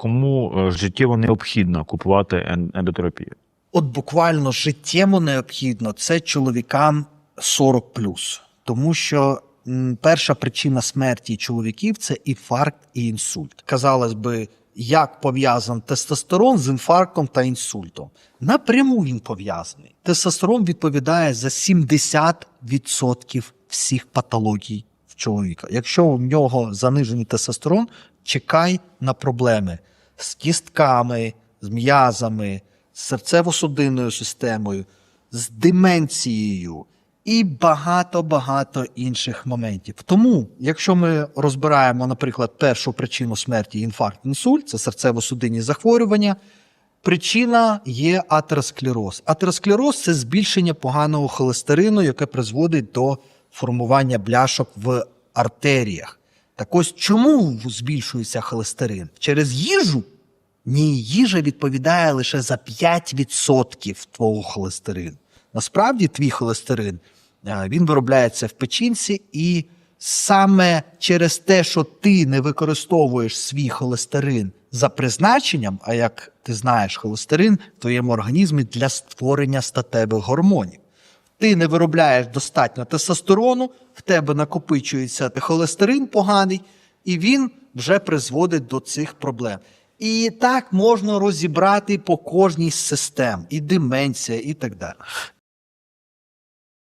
Кому е, життєво необхідно купувати ен- ендотерапію? От буквально життєво необхідно це чоловікам 40 тому що перша причина смерті чоловіків це інфаркт і інсульт. Казалось би, як пов'язаний тестостерон з інфарктом та інсультом? Напряму він пов'язаний. Тестостерон відповідає за 70% всіх патологій чоловіка. Якщо в нього занижений тестостерон, чекай на проблеми з кістками, з м'язами, з серцево-судинною системою, з деменцією і багато-багато інших моментів. Тому, якщо ми розбираємо, наприклад, першу причину смерті інфаркт, інсульт, це серцево-судинні захворювання. Причина є атеросклероз. Атеросклероз це збільшення поганого холестерину, яке призводить до формування бляшок в артеріях. Так ось чому збільшується холестерин? Через їжу? Ні, їжа відповідає лише за 5% твого холестерину. Насправді, твій холестерин е, він виробляється в печінці, і саме через те, що ти не використовуєш свій холестерин за призначенням, а як ти знаєш, холестерин в твоєму організмі для створення статевих гормонів. Ти не виробляєш достатньо тестостерону, в тебе накопичується холестерин поганий, і він вже призводить до цих проблем. І так можна розібрати по кожній з систем, і деменція, і так далі.